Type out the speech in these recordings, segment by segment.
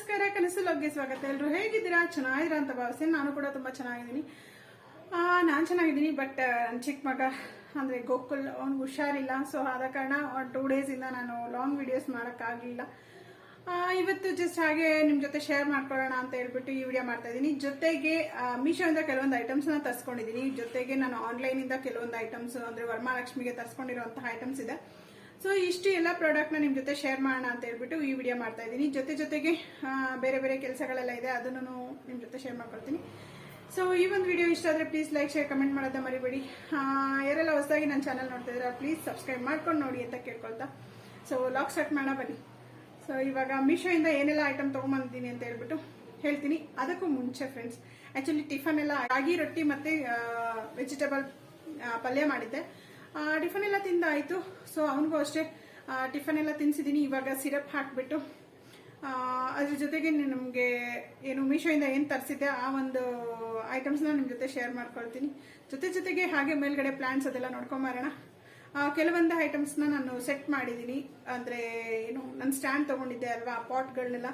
ನಮಸ್ಕಾರ, ಕನಸು ಲಗ್ಗೆ ಸ್ವಾಗತ. ಎಲ್ಲರೂ ಹೇಗಿದ್ದೀರಾ? ಚೆನ್ನಾಗಿದ್ದೀರಾ ಅಂತ ಭಾವಿಸಿ ನಾನು ಕೂಡ ತುಂಬ ಚೆನ್ನಾಗಿದ್ದೀನಿ. ನಾನು ಚೆನ್ನಾಗಿದ್ದೀನಿ ಬಟ್ ನನ್ನ ಚಿಕ್ಕ ಮಗ, ಅಂದರೆ ಗೋಕುಲ್, ಅವ್ನಿಗೆ ಹುಷಾರಿಲ್ಲ. ಸೊ ಆದ ಕಾರಣ ಟೂ ಡೇಸಿಂದ ನಾನು ಲಾಂಗ್ ವಿಡಿಯೋಸ್ ಮಾಡೋಕ್ಕಾಗಲಿಲ್ಲ. ಇವತ್ತು ಜಸ್ಟ್ ಹಾಗೆ ನಿಮ್ಮ ಜೊತೆ ಶೇರ್ ಮಾಡ್ಕೊಳ್ಳೋಣ ಅಂತ ಹೇಳ್ಬಿಟ್ಟು ಈ ವಿಡಿಯೋ ಮಾಡ್ತಾ ಇದ್ದೀನಿ. ಜೊತೆಗೆ ಮೀಶೋಯಿಂದ ಕೆಲವೊಂದು ಐಟಮ್ಸ್ನ ತರಿಸ್ಕೊಂಡಿದ್ದೀನಿ. ಜೊತೆಗೆ ನಾನು ಆನ್ಲೈನಿಂದ ಕೆಲವೊಂದು ಐಟಮ್ಸ್ ಅಂದರೆ ವರಮಹಾಲಕ್ಷ್ಮಿಗೆ ತರಿಸ್ಕೊಂಡಿರುವಂತಹ ಐಟಮ್ಸ್ ಇದೆ. ಸೊ ಇಷ್ಟು ಎಲ್ಲ ಪ್ರಾಡಕ್ಟ್ನ ನಿಮ್ಮ ಜೊತೆ ಶೇರ್ ಮಾಡೋಣ ಅಂತ ಹೇಳ್ಬಿಟ್ಟು ಈ ವಿಡಿಯೋ ಮಾಡ್ತಾ ಇದ್ದೀನಿ. ಜೊತೆ ಜೊತೆಗೆ ಬೇರೆ ಬೇರೆ ಕೆಲಸಗಳೆಲ್ಲ ಇದೆ, ಅದನ್ನು ನಿಮ್ಮ ಜೊತೆ ಶೇರ್ ಮಾಡ್ಕೊಳ್ತೀನಿ. ಸೊ ಈ ಒಂದು ವಿಡಿಯೋ ಇಷ್ಟ ಆದರೆ ಪ್ಲೀಸ್ ಲೈಕ್ ಶೇರ್ ಕಮೆಂಟ್ ಮಾಡೋದ ಮರಿಬೇಡಿ. ಯಾರೆಲ್ಲ ಹೊಸದಾಗಿ ನನ್ನ ಚಾನಲ್ ನೋಡ್ತಾ ಪ್ಲೀಸ್ ಸಬ್ಸ್ಕ್ರೈಬ್ ಮಾಡ್ಕೊಂಡು ನೋಡಿ ಅಂತ ಕೇಳ್ಕೊಳ್ತಾ. ಸೊ ಲಾಕ್ ಸೆಟ್ ಮಾಡೋಣ, ಬನ್ನಿ. ಸೊ ಇವಾಗ ಮೀಶೋಯಿಂದ ಏನೆಲ್ಲ ಐಟಮ್ ತೊಗೊಂಬಂದಿದ್ದೀನಿ ಅಂತ ಹೇಳ್ಬಿಟ್ಟು ಹೇಳ್ತೀನಿ. ಅದಕ್ಕೂ ಮುಂಚೆ ಫ್ರೆಂಡ್ಸ್ ಆ್ಯಕ್ಚುಲಿ ಟಿಫನ್ ಎಲ್ಲ ರಾಗಿ, ರೊಟ್ಟಿ ಮತ್ತು ವೆಜಿಟೇಬಲ್ ಪಲ್ಯ ಮಾಡಿದ್ದೆ. ಟಿಫನ್ ಎಲ್ಲ ತಿಂದಾಯಿತು. ಸೊ ಅವನಿಗೂ ಅಷ್ಟೇ ಟಿಫನ್ ಎಲ್ಲ ತಿನ್ಸಿದ್ದೀನಿ ಇವಾಗ ಸಿರಪ್ ಹಾಕಿಬಿಟ್ಟು ಅದ್ರ ಜೊತೆಗೆ ನಮಗೆ ಏನು ಮೀಶೋಯಿಂದ ಏನು ತರಿಸಿದ್ದೆ, ಆ ಒಂದು ಐಟಮ್ಸ್ನ ನಿಮ್ಮ ಜೊತೆ ಶೇರ್ ಮಾಡ್ಕೊಳ್ತೀನಿ. ಜೊತೆ ಜೊತೆಗೆ ಹಾಗೆ ಮೇಲ್ಗಡೆ ಪ್ಲಾನ್ಸ್ ಅದೆಲ್ಲ ನೋಡ್ಕೊಂಬರೋಣ ಕೆಲವೊಂದು ಐಟಮ್ಸ್ನ ನಾನು ಸೆಟ್ ಮಾಡಿದ್ದೀನಿ ಅಂದರೆ, ಏನು ನನ್ನ ಸ್ಟ್ಯಾಂಡ್ ತಗೊಂಡಿದ್ದೆ ಅಲ್ವಾ ಪಾಟ್ಗಳನ್ನೆಲ್ಲ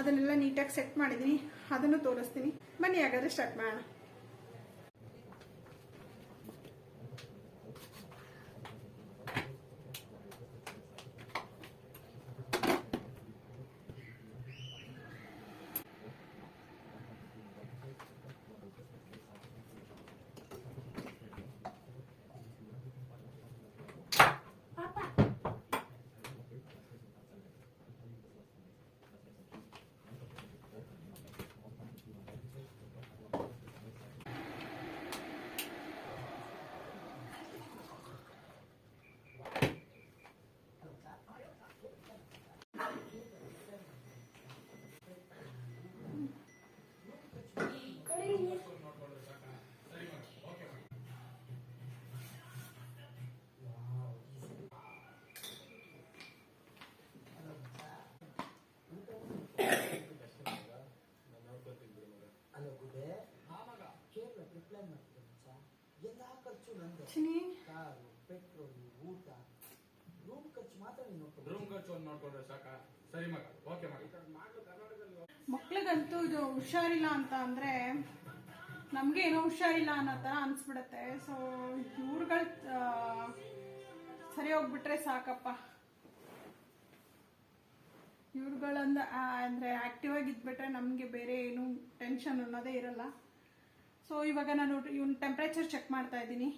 ಅದನ್ನೆಲ್ಲ ನೀಟಾಗಿ ಸೆಟ್ ಮಾಡಿದ್ದೀನಿ ಅದನ್ನು ತೋರಿಸ್ತೀನಿ. ಬನ್ನಿ, ಹಾಗಾದ್ರೆ ಸ್ಟಾರ್ಟ್ ಮಾಡೋಣ. ಖರ್ಚು ನಂದು ಚಿನಿ ಕಾರು ಪೆಟ್ರೋಲ್ ಊಟ ರೂಮ್ ಖರ್ಚು ಮಾತ್ರ ನೀನು ನೋಡ್ಕೊಂಡು ರೂಮ್ ಖರ್ಚು ಒಂದು ನೋಡ್ಕೊಂಡ್ರೆ ಸಾಕ? ಸರಿ ಮಗ ಓಕೆ ಮಗ. ಮಕ್ಳಿಗಂತೂ ಇದು ಹುಷಾರಿಲ್ಲ ಅಂತ ಅಂದ್ರೆ ನಮ್ಗೆ ಏನೋ ಹುಷಾರಿಲ್ಲ ಅನ್ನೋ ತರ ಅನ್ಸ್ಬಿಡತ್ತೆ. ಸೊ ಇವ್ರುಗಳು ಸರಿ ಹೋಗ್ಬಿಟ್ರೆ ಸಾಕಪ್ಪ. ಇವ್ರುಗಳಂದ ಅಂದ್ರೆ ಆಕ್ಟಿವ್ ಆಗಿ ಇದ್ಬಿಟ್ರೆ ನಮ್ಗೆ ಬೇರೆ ಏನು ಟೆನ್ಷನ್ ಅನ್ನೋದೇ ಇರಲ್ಲ. ಸೊ ಇವಾಗ ನಾನು ಇವನ್ ಟೆಂಪ್ರೇಚರ್ ಚೆಕ್ ಮಾಡ್ತಾ ಇದ್ದೀನಿ.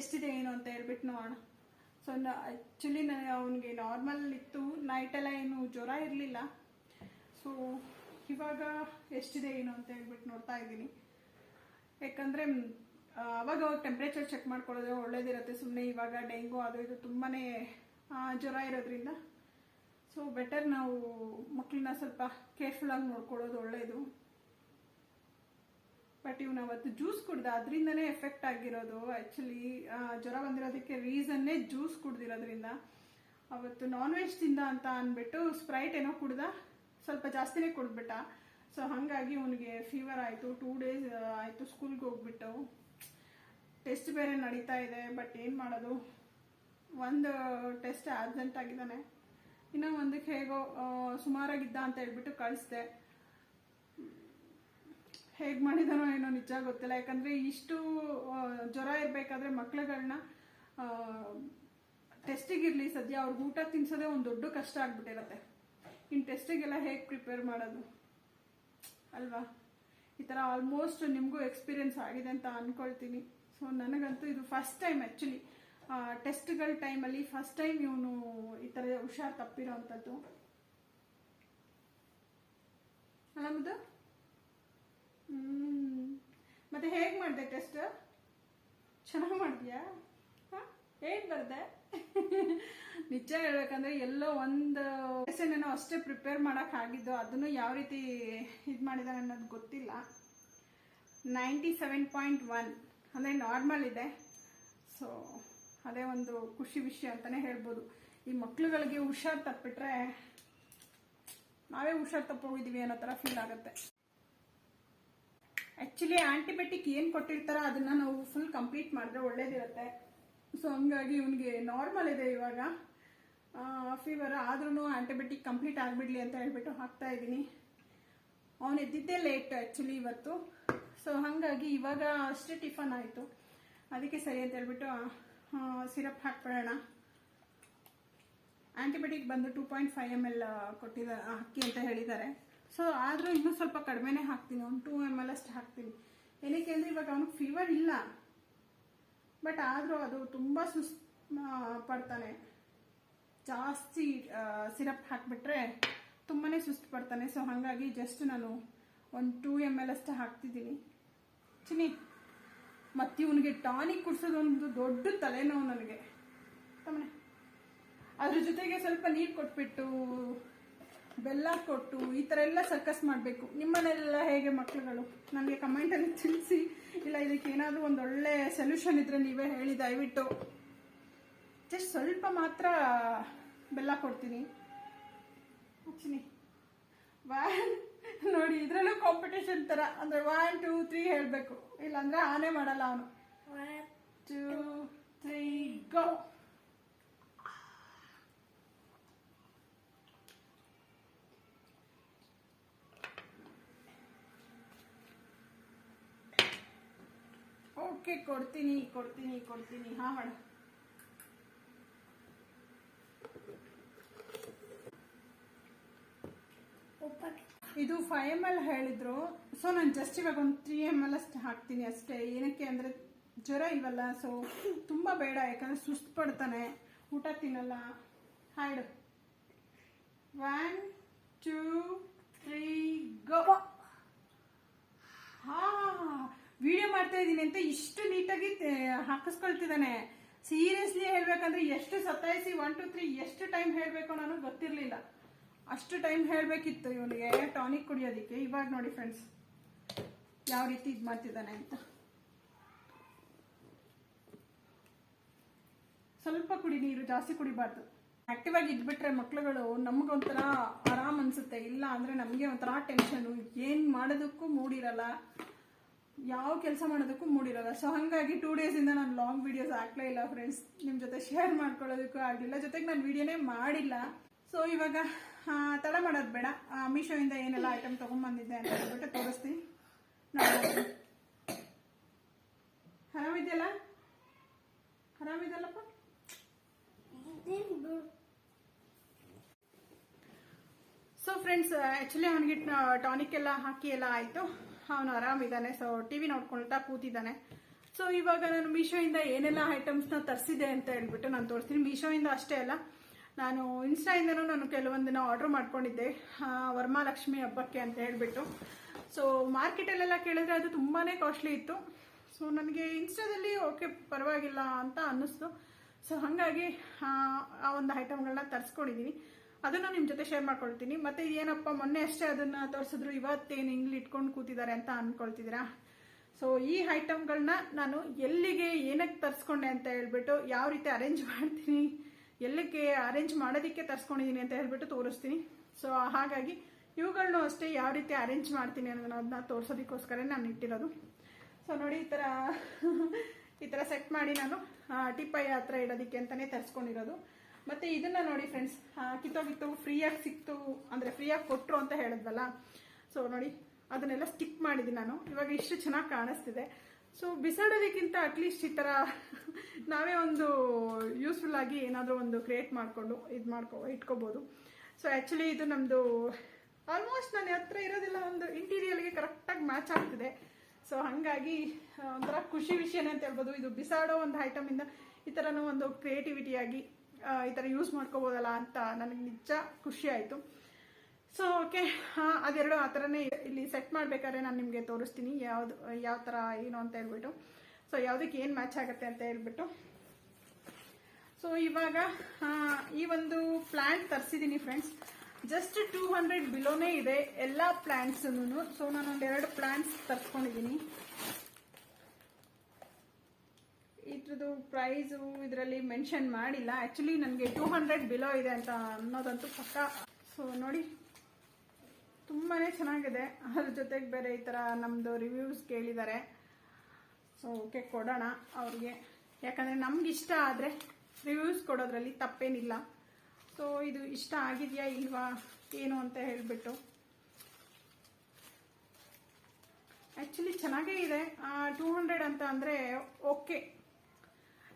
ಎಷ್ಟಿದೆ ಏನು ಅಂತ ಹೇಳ್ಬಿಟ್ಟು ನೋಡೋಣ. ಸೊ ಆ್ಯಕ್ಚುಲಿ ಅವನಿಗೆ ನಾರ್ಮಲ್ ಇತ್ತು. ನೈಟೆಲ್ಲ ಏನು ಜ್ವರ ಇರಲಿಲ್ಲ. ಸೊ ಇವಾಗ ಎಷ್ಟಿದೆ ಏನು ಅಂತ ಹೇಳ್ಬಿಟ್ಟು ನೋಡ್ತಾ ಇದ್ದೀನಿ. ಯಾಕಂದರೆ ಅವಾಗ ಅವಾಗ ಟೆಂಪ್ರೇಚರ್ ಚೆಕ್ ಮಾಡ್ಕೊಳ್ಳೋದು ಒಳ್ಳೇದಿರುತ್ತೆ. ಸುಮ್ಮನೆ ಇವಾಗ ಡೆಂಗು ಅದು ಇದು ತುಂಬಾ ಜ್ವರ ಇರೋದ್ರಿಂದ. ಸೊ ಬೆಟರ್ ನಾವು ಮಕ್ಕಳನ್ನ ಸ್ವಲ್ಪ ಕೇರ್ಫುಲ್ಲಾಗಿ ನೋಡ್ಕೊಳ್ಳೋದು ಒಳ್ಳೆಯದು ಬಟ್ ಇವ್ ಅವತ್ತು ಜ್ಯೂಸ್ ಕುಡ್ದ, ಅದರಿಂದನೇ ಎಫೆಕ್ಟ್ ಆಗಿರೋದು. ಆ್ಯಕ್ಚುಲಿ ಜ್ವರ ಬಂದಿರೋದಕ್ಕೆ ರೀಸನ್ನೇ ಜ್ಯೂಸ್ ಕುಡ್ದಿರೋದ್ರಿಂದ. ಅವತ್ತು ನಾನ್ ವೆಜ್ ತಿಂದ ಅಂತ ಅಂದ್ಬಿಟ್ಟು ಸ್ಪ್ರೈಟ್ ಏನೋ ಕುಡ್ದ, ಸ್ವಲ್ಪ ಜಾಸ್ತಿನೇ ಕುಡ್ಬಿಟ್ಟ ಸೊ ಹಾಗಾಗಿ ಅವನಿಗೆ ಫೀವರ್ ಆಯಿತು. ಟೂ ಡೇಸ್ ಆಯಿತು ಸ್ಕೂಲ್ಗೆ ಹೋಗ್ಬಿಟ್ಟು. ಟೆಸ್ಟ್ ಬೇರೆ ನಡೀತಾ ಇದೆ ಬಟ್ ಏನು ಮಾಡೋದು? ಒಂದು ಟೆಸ್ಟ್ ಆಬ್ಸೆಂಟ್ ಆಗಿದ್ದಾನೆ. ಇನ್ನೂ ಒಂದಕ್ಕೆ ಹೇಗೋ ಸುಮಾರಾಗಿದ್ದ ಅಂತ ಹೇಳ್ಬಿಟ್ಟು ಕಳಿಸ್ದೆ. ಹೇಗೆ ಮಾಡಿದಾನೋ ಏನೋ ನಿಜ ಗೊತ್ತಿಲ್ಲ. ಯಾಕಂದರೆ ಇಷ್ಟು ಜ್ವರ ಇರಬೇಕಾದ್ರೆ ಮಕ್ಳುಗಳನ್ನ ಟೆಸ್ಟಿಗಿರಲಿ ಸದ್ಯ ಅವ್ರಿಗೆ ಊಟ ತಿನ್ಸೋದೇ ಒಂದು ದೊಡ್ಡ ಕಷ್ಟ ಆಗ್ಬಿಟ್ಟಿರತ್ತೆ. ಇನ್ನು ಟೆಸ್ಟಿಗೆಲ್ಲ ಹೇಗೆ ಪ್ರಿಪೇರ್ ಮಾಡೋದು? ಅಲ್ವಾ? ಈ ಥರ ಆಲ್ಮೋಸ್ಟ್ ನಿಮಗೂ ಎಕ್ಸ್ಪೀರಿಯನ್ಸ್ ಆಗಿದೆ ಅಂತ ಅಂದ್ಕೊಳ್ತೀನಿ ಸೊ, ನನಗಂತೂ ಇದು ಫಸ್ಟ್ ಟೈಮ್ ಆ್ಯಕ್ಚುಲಿ ಟೆಸ್ಟ್ಗಳ ಟೈಮಲ್ಲಿ ಫಸ್ಟ್ ಟೈಮ್ ಇವನು ಈ ಥರ ಹುಷಾರು ತಪ್ಪಿರೋ ಅಂಥದ್ದು. ಅಲ್ಲ ಮುದ್ದು? ಮತ್ತೆ ಹೇಗೆ ಮಾಡಿದೆ ಟೆಸ್ಟ್ ಚೆನ್ನಾಗಿ ಮಾಡಿದ್ಯಾ? ಹೇಗ್ ಬರ್ದೆ? ನಿಜ ಹೇಳ್ಬೇಕಂದ್ರೆ ಎಲ್ಲೋ ಒಂದು ಏನೋ ಅಷ್ಟೇ ಪ್ರಿಪೇರ್ ಮಾಡಕ್ ಆಗಿದ್ದು ಅದನ್ನು ಯಾವ ರೀತಿ ಇದು ಮಾಡಿದಾನೆ ಅನ್ನೋದು ಗೊತ್ತಿಲ್ಲ. ನೈಂಟಿ ಸೆವೆನ್ ಪಾಯಿಂಟ್ ನಾರ್ಮಲ್ ಇದೆ. ಸೊ ಅದೇ ಒಂದು ಖುಷಿ ವಿಷಯ ಅಂತಲೇ ಹೇಳ್ಬೋದು. ಈ ಮಕ್ಳುಗಳಿಗೆ ಹುಷಾರು ತಪ್ಪಿಟ್ರೆ ನಾವೇ ಹುಷಾರು ತಪ್ಪೋಗಿದ್ದೀವಿ ಅನ್ನೋ ಥರ ಫೀಲ್ ಆಗುತ್ತೆ. ಆ್ಯಕ್ಚುಲಿ ಆಂಟಿಬಯೋಟಿಕ್ ಏನು ಕೊಟ್ಟಿರ್ತಾರ ಅದನ್ನ ನಾವು ಫುಲ್ ಕಂಪ್ಲೀಟ್ ಮಾಡಿದ್ರೆ ಒಳ್ಳೇದಿರುತ್ತೆ. ಸೊ ಹಂಗಾಗಿ ಇವನಿಗೆ ನಾರ್ಮಲ್ ಇದೆ ಇವಾಗ. ಫೀವರ್ ಆದ್ರೂ ಆಂಟಿಬಯೋಟಿಕ್ ಕಂಪ್ಲೀಟ್ ಆಗಿಬಿಡ್ಲಿ ಅಂತ ಹೇಳ್ಬಿಟ್ಟು ಹಾಕ್ತಾ ಇದ್ದೀನಿ. ಅವನು ಎದ್ದಿದ್ದೇ ಲೇಟ್ ಆ್ಯಕ್ಚುಲಿ ಇವತ್ತು. ಸೊ ಹಾಗಾಗಿ ಇವಾಗ ಅಷ್ಟೇ ಟಿಫನ್ ಆಯಿತು. ಅದಕ್ಕೆ ಸರಿ ಅಂತ ಹೇಳ್ಬಿಟ್ಟು ಸಿರಪ್ ಹಾಕ್ಬಿಡೋಣ. ಆಂಟಿಬಯೋಟಿಕ್ ಬಂದು two point five M L ಕೊಟ್ಟಿದ್ದಾರೆ ಅಕ್ಕಿ ಅಂತ ಹೇಳಿದ್ದಾರೆ. ಸೊ ಆದರೂ ಇನ್ನೂ ಸ್ವಲ್ಪ ಕಡಿಮೆನೇ ಹಾಕ್ತೀನಿ. ಒಂದು ಟೂ ಎಂ ಎಲ್ ಅಷ್ಟು ಹಾಕ್ತೀನಿ. ಏನಕ್ಕೆ ಅಂದರೆ ಇವಾಗ ಅವನಿಗೆ ಫೀವರ್ ಇಲ್ಲ. ಬಟ್ ಆದರೂ ಅದು ತುಂಬ ಸುಸ್ ಪಡ್ತಾನೆ. ಜಾಸ್ತಿ ಸಿರಪ್ ಹಾಕಿಬಿಟ್ರೆ ತುಂಬಾ ಸುಸ್ತು ಪಡ್ತಾನೆ. ಸೊ ಹಾಗಾಗಿ ಜಸ್ಟ್ ನಾನು ಒಂದು ಟೂ ಎಂ ಎಲ್ ಅಷ್ಟು ಹಾಕ್ತಿದ್ದೀನಿ. ಚಿನಿ ಮತ್ತು ಇವನಿಗೆ ಟಾನಿಕ್ ಕುಡ್ಸೋದು ಒಂದು ದೊಡ್ಡ ತಲೆನೋವು ನನಗೆ. ತಮ್ಮನೆ. ಅದ್ರ ಜೊತೆಗೆ ಸ್ವಲ್ಪ ನೀರು ಕೊಟ್ಬಿಟ್ಟು ಬೆಲ್ಲ ಕೊಟ್ಟು ಈ ಥರ ಎಲ್ಲ ಸರ್ಕಸ್ ಮಾಡಬೇಕು. ನಿಮ್ಮನೆಲ್ಲ ಹೇಗೆ ಮಕ್ಕಳುಗಳು ನನಗೆ ಕಮೆಂಟಲ್ಲಿ ತಿಳಿಸಿ. ಇಲ್ಲ ಇದಕ್ಕೆ ಏನಾದರೂ ಒಂದು ಒಳ್ಳೆ ಸೊಲ್ಯೂಷನ್ ಇದ್ರೆ ನೀವೇ ಹೇಳಿ ದಯವಿಟ್ಟು. ಜಸ್ಟ್ ಸ್ವಲ್ಪ ಮಾತ್ರ ಬೆಲ್ಲ ಕೊಡ್ತೀನಿ. ಹಚ್ಚಿನಿ ವ್ಯಾನ್ ನೋಡಿ ಇದರಲ್ಲೂ ಕಾಂಪಿಟೇಷನ್ ಥರ ಅಂದರೆ ಒನ್ ಟೂ ತ್ರೀ ಹೇಳಬೇಕು. ಇಲ್ಲಾಂದರೆ ಆನೆ ಮಾಡಲ್ಲ ಅವನು. One two three go okay ಕೊಡ್ತೀನಿ ಕೊಡ್ತೀನಿ ಕೊಡ್ತೀನಿ. ಹಾ ಮೇಡಮ್ ಇದು ಫೈವ್ ಎಂ ಎಲ್ ಹೇಳಿದ್ರು. ಸೊ ನಾನು ಜಸ್ಟ್ ಇವಾಗ ಒಂದು ತ್ರೀ ಎಂ ಎಲ್ ಅಷ್ಟು ಹಾಕ್ತೀನಿ ಅಷ್ಟೇ. ಏನಕ್ಕೆ ಅಂದ್ರೆ ಜ್ವರ ಇಲ್ವಲ್ಲ ಸೊ ತುಂಬಾ ಬೇಡ. ಯಾಕಂದ್ರೆ ಸುಸ್ತು ಪಡ್ತಾನೆ. ಊಟ ತಿನ್ನಲ್ಲ. ಹಾಡು ಒನ್ ಟೂ ತ್ರೀ ಗೋ ಹಾ. ವಿಡಿಯೋ ಮಾಡ್ತಾ ಇದ್ದೀನಿ ಅಂತ ಇಷ್ಟು ನೀಟಾಗಿ ಹಾಕಿಸ್ಕೊಳ್ತಿದ್ದಾನೆ. ಸೀರಿಯಸ್ಲಿ ಹೇಳ್ಬೇಕಂದ್ರೆ ಎಷ್ಟು ಸತಾಯಿಸಿ ಒನ್ ಟು ತ್ರೀ ಎಷ್ಟು ಟೈಮ್ ಹೇಳಬೇಕು ನಾನು ಗೊತ್ತಿರಲಿಲ್ಲ. ಅಷ್ಟು ಟೈಮ್ ಹೇಳಬೇಕಿತ್ತು ಇವನಿಗೆ. ಟಾನಿಕ್ ಕುಡಿಯೋದಕ್ಕೆ. ಇವಾಗ ನೋಡಿ ಫ್ರೆಂಡ್ಸ್ ಯಾವ ರೀತಿ ಇದು ಮಾಡ್ತಿದ್ದಾನೆ ಅಂತ. ಸ್ವಲ್ಪ ಕುಡಿ ನೀರು, ಜಾಸ್ತಿ ಕುಡಿಬಾರ್ದು. ಆಕ್ಟಿವ್ ಆಗಿ ಇದ್ಬಿಟ್ರೆ ಮಕ್ಳುಗಳು ನಮ್ಗೊಂಥರ ಆರಾಮ್ ಅನ್ಸುತ್ತೆ. ಇಲ್ಲ ಅಂದ್ರೆ ನಮಗೆ ಒಂಥರ ಟೆನ್ಷನ್ ಏನ್ ಮಾಡೋದಕ್ಕೂ ಮೂಡಿರಲ್ಲ. ಯಾವ ಕೆಲಸ ಮಾಡೋದಕ್ಕೂ ಮೂಡಿರಲ್ಲ. ಸೊ ಹಾಗಾಗಿ ಟೂ ಡೇಸಿಂದ ನಾನು ಲಾಂಗ್ ವಿಡಿಯೋಸ್ ಹಾಕ್ಲೇ ಇಲ್ಲ ಫ್ರೆಂಡ್ಸ್ ನಿಮ್ಮ ಜೊತೆ ಶೇರ್ ಮಾಡ್ಕೊಳ್ಳೋದಕ್ಕೂ ಆಗಲಿಲ್ಲ. ಜೊತೆಗೆ ನಾನು ವಿಡಿಯೋನೇ ಮಾಡಿಲ್ಲ. ಸೊ ಇವಾಗ ತಡ ಮಾಡೋದು ಬೇಡ. ಮೀಶೋಯಿಂದ ಏನೆಲ್ಲ ಐಟಮ್ ತಗೊಂಡ್ಬಂದಿದ್ದೆ ಅಂತ ಹೇಳ್ಬಿಟ್ಟು ತೋರಿಸ್ತೀನಿ. ಆರಾಮಿದೆಯಲ್ಲ? ಆರಾಮಿದೆಯಲ್ಲಪ್ಪ ಸೊ ಫ್ರೆಂಡ್ಸ್ ಆ್ಯಕ್ಚುಲಿ ಅವನಿಗೆ ಟಾನಿಕ್ ಎಲ್ಲ ಹಾಕಿ ಎಲ್ಲ ಆಯಿತು. ಅವನು ಆರಾಮಿದ್ದಾನೆ ಸೊ ಟಿ ವಿ ನೋಡ್ಕೊಳ್ತಾ ಕೂತಿದ್ದಾನೆ. ಸೊ ಇವಾಗ ನಾನು ಮೀಶೋಯಿಂದ ಏನೆಲ್ಲ ಐಟಮ್ಸ್ನ ತರಿಸಿದೆ ಅಂತ ಹೇಳ್ಬಿಟ್ಟು ನಾನು ತೋರಿಸ್ತೀನಿ. ಮೀಶೋಯಿಂದ ಅಷ್ಟೇ ಅಲ್ಲ, ನಾನು ಇನ್ಸ್ಟಾಯಿಂದನೂ ನಾನು ಕೆಲವೊಂದನ್ನ ಆರ್ಡರ್ ಮಾಡ್ಕೊಂಡಿದ್ದೆ ವರ್ಮಾಲಕ್ಷ್ಮಿ ಹಬ್ಬಕ್ಕೆ ಅಂತ ಹೇಳ್ಬಿಟ್ಟು. ಸೊ ಮಾರ್ಕೆಟಲ್ಲೆಲ್ಲ ಕೇಳಿದ್ರೆ ಅದು ತುಂಬಾ ಕಾಸ್ಟ್ಲಿ ಇತ್ತು. ಸೊ ನನಗೆ ಇನ್ಸ್ಟಾದಲ್ಲಿ ಓಕೆ ಪರವಾಗಿಲ್ಲ ಅಂತ ಅನ್ನಿಸ್ತು. ಸೊ ಹಾಗಾಗಿ, ಆ ಒಂದು ಐಟಮ್ಗಳನ್ನ ತರಿಸ್ಕೊಂಡಿದ್ದೀನಿ ಅದನ್ನು ನಿಮ್ಮ ಜೊತೆ ಶೇರ್ ಮಾಡ್ಕೊಳ್ತೀನಿ. ಮತ್ತೆ ಏನಪ್ಪ ಮೊನ್ನೆ ಅಷ್ಟೇ ಅದನ್ನ ತೋರಿಸಿದ್ರು. ಇವತ್ತೇನು ಹಿಂಗ್ಲಿ ಇಟ್ಕೊಂಡು ಕೂತಿದ್ದಾರೆ ಅಂತ ಅನ್ಕೊಳ್ತಿದ್ದೀರಾ? ಸೊ ಈ ಐಟಮ್ಗಳನ್ನ ನಾನು ಎಲ್ಲಿಗೆ, ಏನಕ್ಕೆ ತರಿಸ್ಕೊಂಡೆ ಅಂತ ಹೇಳ್ಬಿಟ್ಟು ಯಾವ ರೀತಿ ಅರೇಂಜ್ ಮಾಡ್ತೀನಿ, ಎಲ್ಲಿಗೆ ಅರೇಂಜ್ ಮಾಡೋದಕ್ಕೆ ತರಿಸ್ಕೊಂಡಿದ್ದೀನಿ ಅಂತ ಹೇಳ್ಬಿಟ್ಟು ತೋರಿಸ್ತೀನಿ. ಸೊ ಹಾಗಾಗಿ ಇವುಗಳನ್ನೂ ಅಷ್ಟೇ ಯಾವ ರೀತಿ ಅರೇಂಜ್ ಮಾಡ್ತೀನಿ ಅನ್ನೋದನ್ನ ತೋರಿಸೋದಕ್ಕೋಸ್ಕರ ನಾನು ಇಟ್ಟಿರೋದು. ಸೊ ನೋಡಿ, ಈ ಥರ ಈ ಥರ ಸೆಟ್ ಮಾಡಿ ನಾನು ಟಿಪ್ಪೈ ಹತ್ರ ಇಡೋದಕ್ಕೆ ಅಂತಲೇ ತರಿಸ್ಕೊಂಡಿರೋದು. ಮತ್ತು ಇದನ್ನ ನೋಡಿ ಫ್ರೆಂಡ್ಸ್ ಕಿತ್ತೋಗಿತ್ತು, ಫ್ರೀಯಾಗಿ ಸಿಕ್ತು, ಅಂದರೆ ಫ್ರೀಯಾಗಿ ಕೊಟ್ಟರು ಅಂತ ಹೇಳಿದ್ವಲ್ಲ? ಸೊ ನೋಡಿ, ಅದನ್ನೆಲ್ಲ ಸ್ಟಿಕ್ ಮಾಡಿದ್ದೀನಿ ನಾನು. ಇವಾಗ ಇಷ್ಟು ಚೆನ್ನಾಗಿ ಕಾಣಿಸ್ತಿದೆ. ಸೊ ಬಿಸಾಡೋದಕ್ಕಿಂತ ಅಟ್ಲೀಸ್ಟ್ ಈ ಥರ ನಾವೇ ಒಂದು ಯೂಸ್ಫುಲ್ ಆಗಿ ಏನಾದರೂ ಒಂದು ಕ್ರಿಯೇಟ್ ಮಾಡಿಕೊಂಡು, ಇದು ಮಾಡ್ಕೊ, ಇಟ್ಕೋಬೋದು. ಸೊ ಆ್ಯಕ್ಚುಲಿ ಇದು ನಮ್ಮದು ಆಲ್ಮೋಸ್ಟ್ ನನ್ನ ಹತ್ರ ಇರೋದಿಲ್ಲ, ಒಂದು ಇಂಟೀರಿಯರ್ಗೆ ಕರೆಕ್ಟಾಗಿ ಮ್ಯಾಚ್ ಆಗ್ತಿದೆ. ಸೊ ಹಾಗಾಗಿ ಒಂಥರ ಖುಷಿ ವಿಷಯನೇ ಅಂತ ಹೇಳ್ಬೋದು. ಇದು ಬಿಸಾಡೋ ಒಂದು ಐಟಮಿಂದ ಈ ಥರನೂ ಒಂದು ಕ್ರಿಯೇಟಿವಿಟಿಯಾಗಿ ಈ ಥರ ಯೂಸ್ ಮಾಡ್ಕೋಬೋದಲ್ಲ ಅಂತ ನನಗೆ ನಿಜ ಖುಷಿ ಆಯಿತು. ಸೊ ಓಕೆ ಅದೆರಡು ಆ ಥರನೇ ಇಲ್ಲಿ ಸೆಟ್ ಮಾಡಬೇಕಾದ್ರೆ ನಾನು ನಿಮಗೆ ತೋರಿಸ್ತೀನಿ ಯಾವುದು, ಯಾವ ಥರ ಏನು ಅಂತ ಹೇಳ್ಬಿಟ್ಟು. ಸೊ ಯಾವುದಕ್ಕೆ ಏನು ಮ್ಯಾಚ್ ಆಗುತ್ತೆ ಅಂತ ಹೇಳ್ಬಿಟ್ಟು. ಸೊ ಇವಾಗ ಈ ಒಂದು ಪ್ಲ್ಯಾಂಟ್ ತರಿಸಿದ್ದೀನಿ ಫ್ರೆಂಡ್ಸ್ ಜಸ್ಟ್ ಟೂ ಹಂಡ್ರೆಡ್ ಬಿಲೋನೇ ಇದೆ ಎಲ್ಲ ಪ್ಲ್ಯಾಂಟ್ಸನ್ನು ಸೊ ನಾನೊಂದು ಎರಡು ಪ್ಲ್ಯಾಂಟ್ಸ್ ತರಿಸ್ಕೊಂಡಿದ್ದೀನಿ ಇದ್ರದ್ದು ಪ್ರೈಸು ಇದರಲ್ಲಿ ಮೆನ್ಷನ್ ಮಾಡಿಲ್ಲ. ಆ್ಯಕ್ಚುಲಿ ನನಗೆ ಟೂ ಹಂಡ್ರೆಡ್ ಬಿಲೋ ಇದೆ ಅಂತ ಅನ್ನೋದಂತೂ ಪಕ್ಕ. ಸೊ ನೋಡಿ ತುಂಬಾ ಚೆನ್ನಾಗಿದೆ. ಅದ್ರ ಜೊತೆಗೆ ಬೇರೆ ಈ ಥರ ನಮ್ಮದು ರಿವ್ಯೂಸ್ ಕೇಳಿದ್ದಾರೆ ಸೊ ಓಕೆ ಕೊಡೋಣ ಅವ್ರಿಗೆ. ಯಾಕಂದರೆ ನಮ್ಗೆ ಇಷ್ಟ ಆದರೆ ರಿವ್ಯೂಸ್ ಕೊಡೋದ್ರಲ್ಲಿ ತಪ್ಪೇನಿಲ್ಲ. ಸೊ ಇದು ಇಷ್ಟ ಆಗಿದೆಯಾ ಇಲ್ವಾ, ಏನು ಅಂತ ಹೇಳಿಬಿಟ್ಟು. ಆ್ಯಕ್ಚುಲಿ ಚೆನ್ನಾಗೇ ಇದೆ. ಟೂ ಹಂಡ್ರೆಡ್ ಅಂತ ಅಂದರೆ ಓಕೆ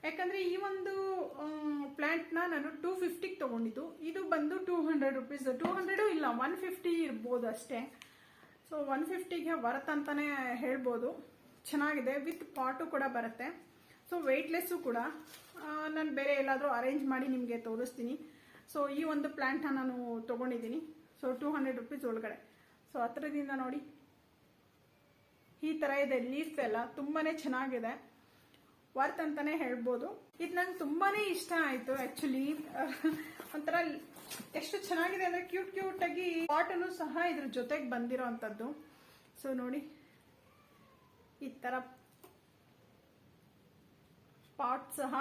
ಯಾಕಂದರೆ ಈ ಒಂದು ಪ್ಲ್ಯಾಂಟ್ನ ನಾನು ಟೂ ಫಿಫ್ಟಿಗೆ ತಗೊಂಡಿದ್ದು. ಇದು ಬಂದು two hundred rupees. Two hundred ಇಲ್ಲ ಒನ್ ಫಿಫ್ಟಿ ಇರ್ಬೋದು ಅಷ್ಟೇ. ಸೊ ಒನ್ ಫಿಫ್ಟಿಗೆ ವರ್ತ್ ಅಂತಲೇ ಹೇಳ್ಬೋದು. ಚೆನ್ನಾಗಿದೆ. ವಿತ್ ಪಾಟು ಕೂಡ ಬರುತ್ತೆ. ಸೊ ವೆಯ್ಟ್ಲೆಸ್ಸು ಕೂಡ. ನಾನು ಬೇರೆ ಎಲ್ಲಾದರೂ ಅರೇಂಜ್ ಮಾಡಿ ನಿಮಗೆ ತೋರಿಸ್ತೀನಿ. ಸೊ ಈ ಒಂದು ಪ್ಲ್ಯಾಂಟ್ನ ನಾನು ತೊಗೊಂಡಿದ್ದೀನಿ. ಸೊ ಟೂ ಹಂಡ್ರೆಡ್ ರುಪೀಸ್ ಒಳಗಡೆ. ಸೊ ಹತ್ರದಿಂದ ನೋಡಿ. ಈ ಥರ ಇದೆ. ಲೀಫ್ ಎಲ್ಲ ತುಂಬಾ ಚೆನ್ನಾಗಿದೆ. ವರ್ತ್ ಅಂತಾನೆ ಹೇಳ್ಬೋದು. ಇದು ನಂಗೆ ತುಂಬಾನೇ ಇಷ್ಟ ಆಯಿತು ಆ್ಯಕ್ಚುಲಿ ಒಂಥರ ಎಷ್ಟು ಚೆನ್ನಾಗಿದೆ ಅಂದರೆ ಕ್ಯೂಟ್ ಕ್ಯೂಟ್ ಆಗಿ ಪಾಟನು ಸಹ ಇದ್ರ ಜೊತೆಗೆ ಬಂದಿರೋ ಅಂಥದ್ದು. ಸೊ ನೋಡಿ. ಈ ಥರ ಪಾಟ್ ಸಹ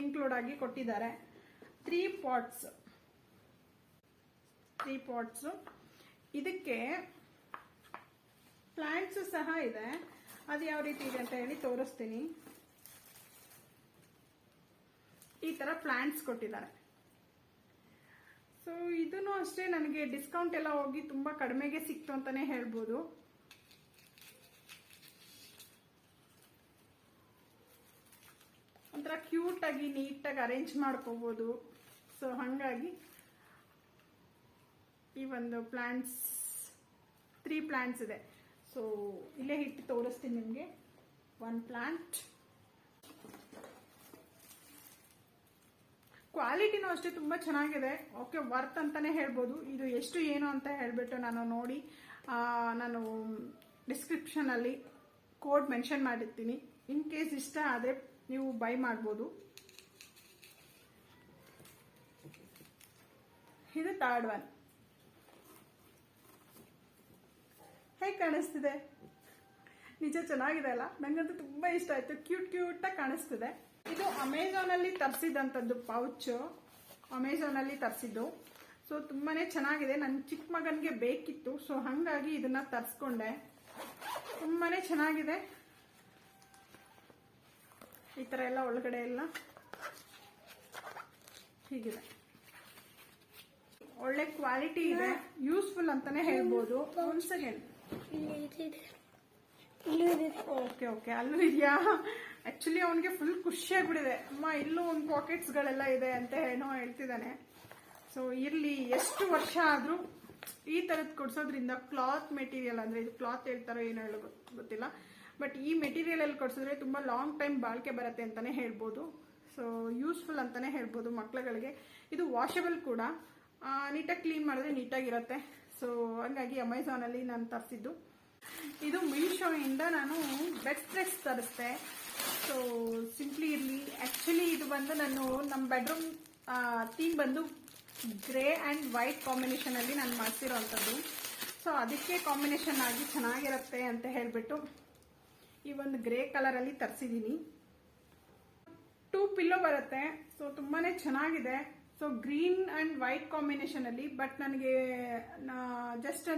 ಇನ್ಕ್ಲೂಡ್ ಆಗಿ ಕೊಟ್ಟಿದ್ದಾರೆ. ತ್ರೀ ಪಾಟ್ಸ್ ತ್ರೀ ಪಾಟ್ಸು ಇದಕ್ಕೆ ಪ್ಲಾಂಟ್ಸ್ ಸಹ ಇದೆ. ಅದು ಯಾವ ರೀತಿ ಇದೆ ಅಂತ ಹೇಳಿ ತೋರಿಸ್ತೀನಿ. ಈ ತರ ಪ್ಲಾಂಟ್ಸ್ ಕೊಟ್ಟಿದ್ದಾರೆ. ಸೊ ಇದನ್ನು ಅಷ್ಟೇ ನನಗೆ ಡಿಸ್ಕೌಂಟ್ ಎಲ್ಲ ಹೋಗಿ ತುಂಬಾ ಕಡಿಮೆಗೆ ಸಿಕ್ತು ಅಂತಾನೆ ಹೇಳ್ಬೋದು. ಒಂಥರ ಕ್ಯೂಟ್ ಆಗಿ ನೀಟಾಗಿ ಅರೇಂಜ್ ಮಾಡ್ಕೋಬಹುದು ಸೊ ಹಾಗಾಗಿ ಈ ಒಂದು ಪ್ಲಾಂಟ್ಸ್ ತ್ರೀ ಪ್ಲಾಂಟ್ಸ್ ಇದೆ. ಸೊ ಇಲ್ಲೇ ಹಿಟ್ಟು ತೋರಿಸ್ತೀನಿ ನಿಮಗೆ. ಒನ್ ಪ್ಲಾಂಟ್ ಕ್ವಾಲಿಟಿನೂ ಅಷ್ಟೇ ತುಂಬ ಚೆನ್ನಾಗಿದೆ. ಓಕೆ ವರ್ತ್ ಅಂತಾನೆ ಹೇಳ್ಬೋದು. ಇದು ಎಷ್ಟು ಏನು ಅಂತ ಹೇಳಿಬಿಟ್ಟು ನಾನು ನೋಡಿ ನಾನು ಡಿಸ್ಕ್ರಿಪ್ಷನಲ್ಲಿ ಕೋಡ್ ಮೆನ್ಷನ್ ಮಾಡಿರ್ತೀನಿ. ಇನ್ ಕೇಸ್ ಇಷ್ಟ ಆದರೆ ನೀವು ಬೈ ಮಾಡ್ಬೋದು. ಇದು ಥರ್ಡ್ ಒನ್ ಹೇಗೆ ಕಾಣಿಸ್ತಿದೆ? ನಿಜ ಚೆನ್ನಾಗಿದೆ ಅಲ್ಲ? ನಂಗಂತೂ ತುಂಬಾ ಇಷ್ಟ ಆಯ್ತು. ಕ್ಯೂಟ್ ಕ್ಯೂಟಾಗಿ ಕಾಣಿಸ್ತಿದೆ. ಇದು ಅಮೆಝಾನ್ ಅಲ್ಲಿ ತರಿಸಿದಂಥದ್ದು ಪೌಚ್. ಅಮೆಝಾನ್ ಅಲ್ಲಿ ತರಿಸಿದ್ದು. ಸೊ ತುಂಬಾನೇ ಚೆನ್ನಾಗಿದೆ. ನನ್ನ ಚಿಕ್ಕ ಮಗನಿಗೆ ಬೇಕಿತ್ತು. ಸೊ ಹಂಗಾಗಿ ಇದನ್ನ ತರಿಸ್ಕೊಂಡೆ. ತುಂಬಾನೇ ಚೆನ್ನಾಗಿದೆ. ಈ ತರ ಎಲ್ಲ ಒಳಗಡೆ ಎಲ್ಲ ಹೀಗಿದೆ. ಒಳ್ಳೆ ಕ್ವಾಲಿಟಿ ಇದೆ. ಯೂಸ್ಫುಲ್ ಅಂತಾನೆ ಹೇಳ್ಬೋದು. ಒಂದ್ಸಲ ಓಕೆ ಓಕೆ. ಅಲ್ಲೂ ಇದೆಯಾ? ಆಕ್ಚುಲಿ ಅವನಿಗೆ ಫುಲ್ ಖುಷಿ ಆಗ್ಬಿಟ್ಟಿದೆ. ಅಮ್ಮ, ಇಲ್ಲೂ ಒಂದು ಪಾಕೆಟ್ಸ್ಗಳೆಲ್ಲ ಇದೆ ಅಂತ ಏನೋ ಹೇಳ್ತಿದ್ದಾನೆ. ಸೊ ಇರ್ಲಿ, ಎಷ್ಟು ವರ್ಷ ಆದ್ರೂ ಈ ತರದ್ ಕೊಡ್ಸೋದ್ರಿಂದ ಕ್ಲಾತ್ ಮೆಟೀರಿಯಲ್ ಅಂದ್ರೆ ಇದು ಕ್ಲಾತ್ ಹೇಳ್ತಾರೋ ಏನು ಹೇಳೋ ಗೊತ್- ಗೊತ್ತಿಲ್ಲ. ಬಟ್ ಈ ಮೆಟೀರಿಯಲ್ ಅಲ್ಲಿ ಕೊಡ್ಸಿದ್ರೆ ತುಂಬಾ ಲಾಂಗ್ ಟೈಮ್ ಬಾಳಿಕೆ ಬರುತ್ತೆ ಅಂತಾನೆ ಹೇಳ್ಬೋದು. ಸೊ ಯೂಸ್ಫುಲ್ ಅಂತಾನೆ ಹೇಳ್ಬೋದು ಮಕ್ಳುಗಳಿಗೆ. ಇದು ವಾಷಬಲ್ ಕೂಡ. ನೀಟಾಗಿ ಕ್ಲೀನ್ ಮಾಡಿದ್ರೆ ನೀಟಾಗಿರುತ್ತೆ. ಸೊ ಹಂಗಾಗಿ ಅಮೆಝಾನಲ್ಲಿ ನಾನು ತರಿಸಿದ್ದು. ಇದು ಮೀಶೋ ಇಂದ ನಾನು ಬೆಡ್ ಸ್ಪ್ರೆಡ್ಸ್ ತರಿಸ್ದೆ. ಸೊ ಸಿಂಪ್ಲಿ ಇರಲಿ ಆ್ಯಕ್ಚುಲಿ ಇದು ಬಂದು ನಾನು ನಮ್ಮ ಬೆಡ್ರೂಮ್ ಥೀಮ್ ಬಂದು ಗ್ರೇ ಆ್ಯಂಡ್ ವೈಟ್ ಕಾಂಬಿನೇಷನಲ್ಲಿ ನಾನು ಮಾಡ್ತಿರೋವಂಥದ್ದು ಸೊ ಅದಕ್ಕೆ ಕಾಂಬಿನೇಷನ್ ಆಗಿ ಚೆನ್ನಾಗಿರುತ್ತೆ ಅಂತ ಹೇಳಿಬಿಟ್ಟು ಈ ಒಂದು ಗ್ರೇ ಕಲರಲ್ಲಿ ತರಿಸಿದ್ದೀನಿ ಟೂ ಪಿಲ್ಲೋ ಬರುತ್ತೆ ಸೊ ತುಂಬಾನೇ ಚೆನ್ನಾಗಿದೆ. So green and white combination ಅಲ್ಲಿ ಬಟ್ ನನಗೆ ಜಸ್ಟ್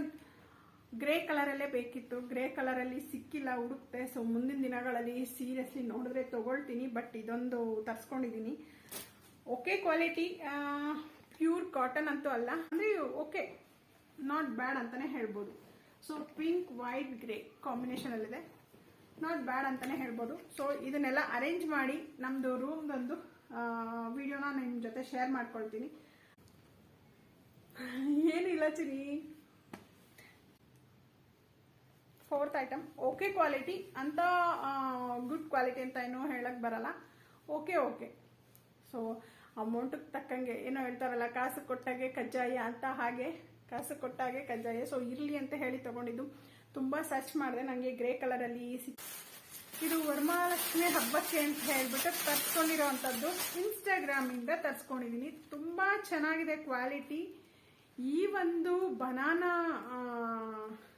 ಗ್ರೇ ಕಲರಲ್ಲೇ ಬೇಕಿತ್ತು. ಗ್ರೇ ಕಲರಲ್ಲಿ ಸಿಕ್ಕಿಲ್ಲ ಹುಡುಕ್ತೆ ಸೊ ಮುಂದಿನ ದಿನಗಳಲ್ಲಿ ಸೀರಿಯಸ್ಲಿ ನೋಡಿದ್ರೆ ತೊಗೊಳ್ತೀನಿ ಬಟ್ ಇದೊಂದು ತರಿಸ್ಕೊಂಡಿದ್ದೀನಿ ಓಕೆ ಕ್ವಾಲಿಟಿ ಪ್ಯೂರ್ ಕಾಟನ್ ಅಂತೂ ಅಲ್ಲ. ಅಂದರೆ ಓಕೆ ನಾಟ್ ಬ್ಯಾಡ್ ಅಂತಾನೆ ಹೇಳ್ಬೋದು. ಸೊ ಪಿಂಕ್ ವೈಟ್ ಗ್ರೇ ಕಾಂಬಿನೇಷನಲ್ಲಿದೆ ನಾಟ್ ಬ್ಯಾಡ್ ಅಂತಾನೆ ಹೇಳ್ಬೋದು. ಸೊ ಇದನ್ನೆಲ್ಲ ಅರೇಂಜ್ ಮಾಡಿ ನಮ್ಮದು ರೂಮ್ದೊಂದು ವಿಡಿಯೋನ ನಿಮ್ಮ ಜೊತೆ ಶೇರ್ ಮಾಡ್ಕೊಳ್ತೀನಿ. ಏನಿಲ್ಲ ಚಿನಿ ಫೋರ್ತ್ ಐಟಮ್ ಓಕೆ ಕ್ವಾಲಿಟಿ ಅಂತ ಗುಡ್ ಕ್ವಾಲಿಟಿ ಅಂತ ಏನು ಹೇಳಕ್ ಬರಲ್ಲ. ಓಕೆ ಓಕೆ ಸೊ ಅಮೌಂಟಿಗೆ ತಕ್ಕಂಗೆ ಏನೋ ಹೇಳ್ತಾರಲ್ಲ, ಕಾಸು ಕೊಟ್ಟಾಗೆ ಕಜ್ಜಾಯ ಅಂತ ಹಾಗೆ, ಕಾಸು ಕೊಟ್ಟಾಗೆ ಕಜ್ಜಾಯ. ಸೊ ಇರಲಿ ಅಂತ ಹೇಳಿ ತಗೊಂಡಿದ್ದು. ತುಂಬ ಸರ್ಚ್ ಮಾಡಿದೆ. ನನಗೆ ಗ್ರೇ ಕಲರಲ್ಲಿ ಇದು ವರಮಹಾಲಕ್ಷ್ಮಿ ಹಬ್ಬಕ್ಕೆ ಅಂತ ಹೇಳ್ಬಿಟ್ಟು ತರ್ಸ್ಕೊಂಡಿರೋ ಅಂಥದ್ದು ಇನ್ಸ್ಟಾಗ್ರಾಮಿಂದ ತರ್ಸ್ಕೊಂಡಿದ್ದೀನಿ ತುಂಬ ಚೆನ್ನಾಗಿದೆ ಕ್ವಾಲಿಟಿ ಈ ಒಂದು ಬನಾನಾ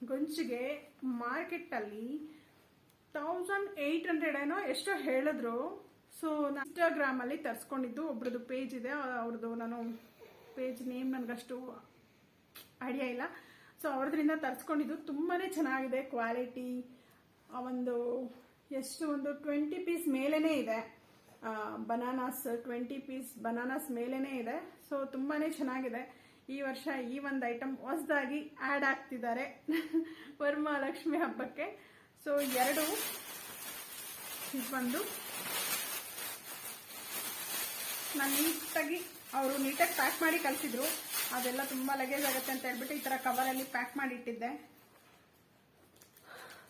ಗೊಂಚಿಗೆ ಮಾರ್ಕೆಟಲ್ಲಿ ತೌಸಂಡ್ ಏಯ್ಟ್ ಹಂಡ್ರೆಡ್ ಏನೋ ಎಷ್ಟೋ ಹೇಳಿದ್ರು. ಸೊ ನಾನು ಇನ್ಸ್ಟಾಗ್ರಾಮಲ್ಲಿ ತರಿಸ್ಕೊಂಡಿದ್ದು, ಒಬ್ರದ್ದು ಪೇಜ್ ಇದೆ, ಅವ್ರದ್ದು ನಾನು ಪೇಜ್ ನೇಮ್ ನನಗಷ್ಟು ಐಡಿಯಾ ಇಲ್ಲ. ಸೊ ಅವ್ರದ್ರಿಂದ ತರಿಸ್ಕೊಂಡಿದ್ದು ತುಂಬಾ ಚೆನ್ನಾಗಿದೆ ಕ್ವಾಲಿಟಿ ಒಂದು ಎಷ್ಟು ಒಂದು ಟ್ವೆಂಟಿ ಪೀಸ್ ಮೇಲೇ ಇದೆ. ಬನಾನಾಸ್ ಟ್ವೆಂಟಿ ಪೀಸ್ ಬನಾನಾಸ್ ಮೇಲೇ ಇದೆ. ಸೊ ತುಂಬಾ ಚೆನ್ನಾಗಿದೆ. ಈ ವರ್ಷ ಈ ಒಂದು ಐಟಮ್ ಹೊಸದಾಗಿ ಆ್ಯಡ್ ಆಗ್ತಿದ್ದಾರೆ. ವರಮಹಾಲಕ್ಷ್ಮಿ ಹಬ್ಬಕ್ಕೆ. ಸೊ ಎರಡು ಇದು ಬಂದು ನಾನು ನೀಟಾಗಿ ಅವರು ನೀಟಾಗಿ ಪ್ಯಾಕ್ ಮಾಡಿ ಕಳಿಸಿದ್ರು ಅದೆಲ್ಲ ತುಂಬ ಲಗೇಜ್ ಆಗುತ್ತೆ ಅಂತ ಹೇಳ್ಬಿಟ್ಟು ಈ ಥರ ಕವರಲ್ಲಿ ಪ್ಯಾಕ್ ಮಾಡಿ ಇಟ್ಟಿದ್ದೆ.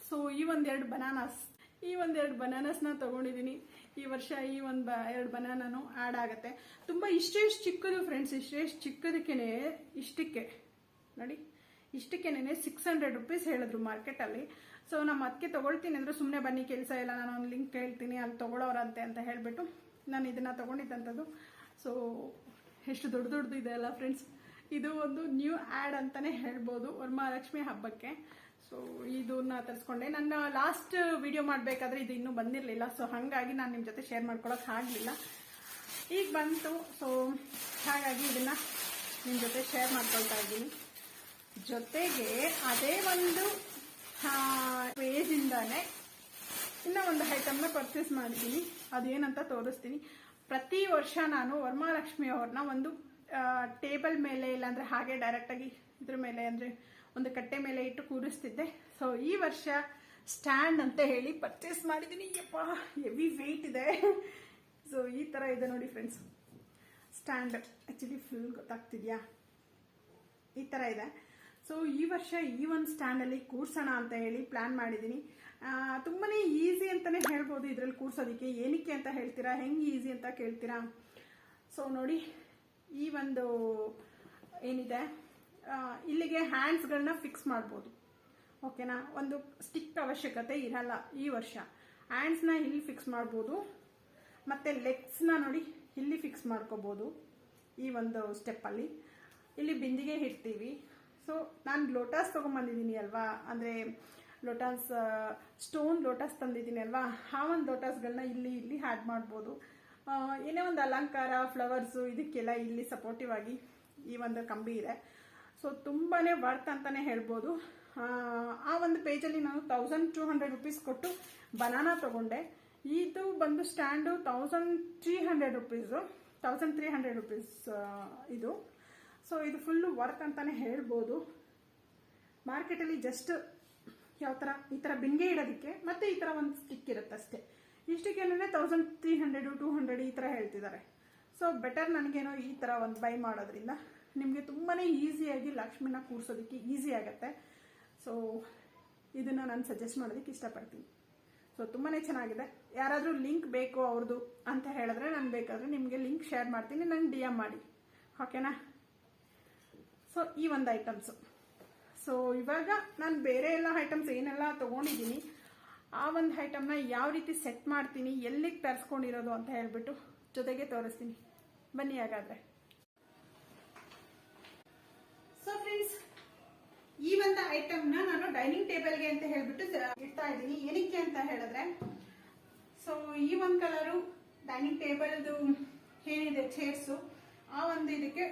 ಸೊ ಈ ಒಂದೆರಡು ಬನಾನಾಸ್ ಈ ಒಂದೆರಡು ಬನಾನಾಸ್ನ ತಗೊಂಡಿದ್ದೀನಿ ಈ ವರ್ಷ ಈ ಒಂದು ಎರಡು ಬನಾನು ಆ್ಯಡ್ ಆಗುತ್ತೆ. ತುಂಬ ಇಷ್ಟೇ ಚಿಕ್ಕದು ಫ್ರೆಂಡ್ಸ್ ಇಷ್ಟೇ ಚಿಕ್ಕದಕ್ಕೇನೆ, ಇಷ್ಟಕ್ಕೆ, ನೋಡಿ ಇಷ್ಟಕ್ಕೇನೆ ಸಿಕ್ಸ್ ಹಂಡ್ರೆಡ್ ರುಪೀಸ್ ಹೇಳಿದ್ರು ಮಾರ್ಕೆಟಲ್ಲಿ ಸೊ ನಮ್ಮ ಅದಕ್ಕೆ ತೊಗೊಳ್ತೀನಿ ಅಂದರೆ ಸುಮ್ಮನೆ ಬನ್ನಿ, ಕೆಲಸ ಇಲ್ಲ, ನಾನು ಒಂದು ಲಿಂಕ್ ಹೇಳ್ತೀನಿ ಅಲ್ಲಿ ತೊಗೊಳೋರಂತೆ ಅಂತ ಹೇಳಿಬಿಟ್ಟು ನಾನು ಇದನ್ನು ತೊಗೊಂಡಿದ್ದಂಥದ್ದು ಸೊ ಎಷ್ಟು ದೊಡ್ಡ ದೊಡ್ಡದು ಇದೆ ಅಲ್ಲ ಫ್ರೆಂಡ್ಸ್ ಇದು ಒಂದು ನ್ಯೂ ಆ್ಯಡ್ ಅಂತಲೇ ಹೇಳ್ಬೋದು, ವರಮಹಾಲಕ್ಷ್ಮಿ ಹಬ್ಬಕ್ಕೆ. ಸೊ ಇದನ್ನ ತರಿಸ್ಕೊಂಡೆ. ನನ್ನ ಲಾಸ್ಟ್ ವಿಡಿಯೋ ಮಾಡಬೇಕಾದ್ರೆ ಇದು ಇನ್ನೂ ಬಂದಿರಲಿಲ್ಲ. ಸೊ ಹಾಗಾಗಿ ನಾನು ನಿಮ್ಮ ಜೊತೆ ಶೇರ್ ಮಾಡ್ಕೊಳಕ್ಕೆ ಆಗಲಿಲ್ಲ. ಈಗ ಬಂತು. ಸೊ ಹಾಗಾಗಿ ಇದನ್ನ ನಿಮ್ಮ ಜೊತೆ ಶೇರ್ ಮಾಡ್ಕೊಳ್ತಾ ಇದ್ದೀನಿ. ಜೊತೆಗೆ ಅದೇ ಒಂದು ಪೇಜಿಂದಾನೆ ಇನ್ನೂ ಒಂದು ಐಟಮ್ನ ಪರ್ಚೇಸ್ ಮಾಡಿದ್ದೀನಿ. ಅದೇನಂತ ತೋರಿಸ್ತೀನಿ. ಪ್ರತಿ ವರ್ಷ ನಾನು ವರ್ಮಾಲಕ್ಷ್ಮಿ ಅವ್ರನ್ನ ಒಂದು ಟೇಬಲ್ ಮೇಲೆ ಇಲ್ಲಾಂದ್ರೆ ಹಾಗೆ ಡೈರೆಕ್ಟಾಗಿ ಇದ್ರ ಮೇಲೆ ಅಂದರೆ ಒಂದು ಕಟ್ಟೆ ಮೇಲೆ ಇಟ್ಟು ಕೂರಿಸ್ತಿದ್ದೆ. ಸೊ ಈ ವರ್ಷ ಸ್ಟ್ಯಾಂಡ್ ಅಂತ ಹೇಳಿ ಪರ್ಚೇಸ್ ಮಾಡಿದ್ದೀನಿ ಯಪ್ಪ ಹೆವಿ ವೆಯ್ಟ್ ಇದೆ. ಸೊ ಈ ಥರ ಇದೆ ನೋಡಿ ಫ್ರೆಂಡ್ಸ್ ಸ್ಟ್ಯಾಂಡ್ ಆ್ಯಕ್ಚುಲಿ ಫುಲ್ ಗೊತ್ತಾಗ್ತಿದ್ಯಾ? ಈ ಥರ ಇದೆ. ಸೊ ಈ ವರ್ಷ ಈ ಒಂದು ಸ್ಟ್ಯಾಂಡಲ್ಲಿ ಕೂರ್ಸೋಣ ಅಂತ ಹೇಳಿ ಪ್ಲ್ಯಾನ್ ಮಾಡಿದ್ದೀನಿ ತುಂಬಾ ಈಸಿ ಅಂತಲೇ ಹೇಳ್ಬೋದು ಇದರಲ್ಲಿ ಕೂರ್ಸೋದಕ್ಕೆ. ಏನಕ್ಕೆ ಅಂತ ಹೇಳ್ತೀರಾ? ಹೆಂಗೆ ಈಸಿ ಅಂತ ಕೇಳ್ತೀರಾ? ಸೊ ನೋಡಿ, ಈ ಒಂದು ಏನಿದೆ? ಇಲ್ಲಿಗೆ ಹ್ಯಾಂಡ್ಸ್ಗಳನ್ನ ಫಿಕ್ಸ್ ಮಾಡ್ಬೋದು. ಓಕೆನಾ ಒಂದು ಸ್ಟಿಕ್ ಅವಶ್ಯಕತೆ ಇರಲ್ಲ ಈ ವರ್ಷ. ಹ್ಯಾಂಡ್ಸ್ನ ಇಲ್ಲಿ ಫಿಕ್ಸ್ ಮಾಡ್ಬೋದು. ಮತ್ತು ಲೆಗ್ಸ್ನ ನೋಡಿ, ಇಲ್ಲಿ ಫಿಕ್ಸ್ ಮಾಡ್ಕೋಬೋದು ಈ ಒಂದು ಸ್ಟೆಪ್ಪಲ್ಲಿ ಇಲ್ಲಿ ಬಿಂದಿಗೆ ಇಡ್ತೀವಿ. ಸೊ ನಾನು ಲೋಟಸ್ ತೊಗೊಂಬಂದಿದ್ದೀನಿ ಅಲ್ವಾ? ಅಂದರೆ ಲೋಟಸ್ ಸ್ಟೋನ್ ಲೋಟಸ್ ತಂದಿದ್ದೀನಿ ಅಲ್ವಾ? ಆ ಒಂದು ಲೋಟಸ್ಗಳನ್ನ ಇಲ್ಲಿ ಇಲ್ಲಿ ಆ್ಯಡ್ ಮಾಡ್ಬೋದು. ಏನೇ ಒಂದು ಅಲಂಕಾರ ಫ್ಲವರ್ಸು ಇದಕ್ಕೆಲ್ಲ ಇಲ್ಲಿ ಸಪೋರ್ಟಿವ್ ಆಗಿ ಈ ಒಂದು ಕಂಬಿ ಇದೆ. ಸೊ ತುಂಬಾ ವರ್ತ್ ಅಂತಲೇ ಹೇಳ್ಬೋದು. ಆ, ಒಂದು ಪೇಜಲ್ಲಿ ನಾನು ತೌಸಂಡ್ ಟೂ ಹಂಡ್ರೆಡ್ ರುಪೀಸ್ ಕೊಟ್ಟು ಬನಾನಾ ತೊಗೊಂಡೆ. ಇದು ಬಂದು stand thousand three hundred rupees thousand three hundred rupees ಇದು. ಸೊ ಇದು ಫುಲ್ಲು ವರ್ತ್ ಅಂತಲೇ ಹೇಳ್ಬೋದು. ಮಾರ್ಕೆಟಲ್ಲಿ ಜಸ್ಟ್ ಯಾವ ಥರ ಈ ಥರ ಬಿನ್ಗೆ ಇಡೋದಕ್ಕೆ ಮತ್ತು ಈ ಥರ ಒಂದು ಸ್ಟಿಕ್ ಇರುತ್ತೆ ಅಷ್ಟೇ. ಏನಂದರೆ thousand three hundred two hundred ಈ ಥರ ಹೇಳ್ತಿದ್ದಾರೆ. ಸೊ ಬೆಟರ್ ನನಗೇನೋ ಈ ಥರ ಒಂದು ಬೈ ಮಾಡೋದ್ರಿಂದ. ನಿಮಗೆ ತುಂಬಾ ಈಸಿಯಾಗಿ ಲಕ್ಷ್ಮಿನ ಕೂರಿಸೋದಕ್ಕೆ ಈಸಿ ಆಗುತ್ತೆ. ಸೊ ಇದನ್ನು ನಾನು ಸಜೆಸ್ಟ್ ಮಾಡೋದಕ್ಕೆ ಇಷ್ಟಪಡ್ತೀನಿ. ಸೊ ತುಂಬಾ ಚೆನ್ನಾಗಿದೆ. ಯಾರಾದರೂ ಲಿಂಕ್ ಬೇಕು ಅವ್ರದ್ದು ಅಂತ ಹೇಳಿದ್ರೆ ನಾನು ಬೇಕಾದರೆ ನಿಮಗೆ ಲಿಂಕ್ ಶೇರ್ ಮಾಡ್ತೀನಿ. ನಂಗೆ ಡಿ ಎಂ ಮಾಡಿ. ಓಕೆನಾ ಸೊ ಈ ಒಂದು ಐಟಮ್ಸು ಸೊ ಇವಾಗ ನಾನು ಬೇರೆ ಎಲ್ಲ ಐಟಮ್ಸ್ ಏನೆಲ್ಲ ತೊಗೊಂಡಿದ್ದೀನಿ, ಆ ಒಂದು ಐಟಮ್ನ ಯಾವ ರೀತಿ ಸೆಟ್ ಮಾಡ್ತೀನಿ, ಎಲ್ಲಿಗೆ ತರಿಸ್ಕೊಂಡಿರೋದು ಅಂತ ಹೇಳಿಬಿಟ್ಟು ಜೊತೆಗೆ ತೋರಿಸ್ತೀನಿ. ಬನ್ನಿ ಹಾಗಾದರೆ. ಸೊ ಫ್ರೆಂಡ್ಸ್ ಈ ಒಂದು ಐಟಮ್ನ ನಾನು ಡೈನಿಂಗ್ ಟೇಬಲ್ಗೆ ಅಂತ ಹೇಳ್ಬಿಟ್ಟು ಇಡ್ತಾ ಇದ್ದೀನಿ. ಏನಕ್ಕೆ ಅಂತ ಹೇಳಿದ್ರೆ ಸೊ ಈ ಒಂದು ಕಲರು ಡೈನಿಂಗ್ ಟೇಬಲ್ದು ಏನಿದೆ ಚೇರ್ಸು ಆ ಒಂದು ಇದಕ್ಕೆ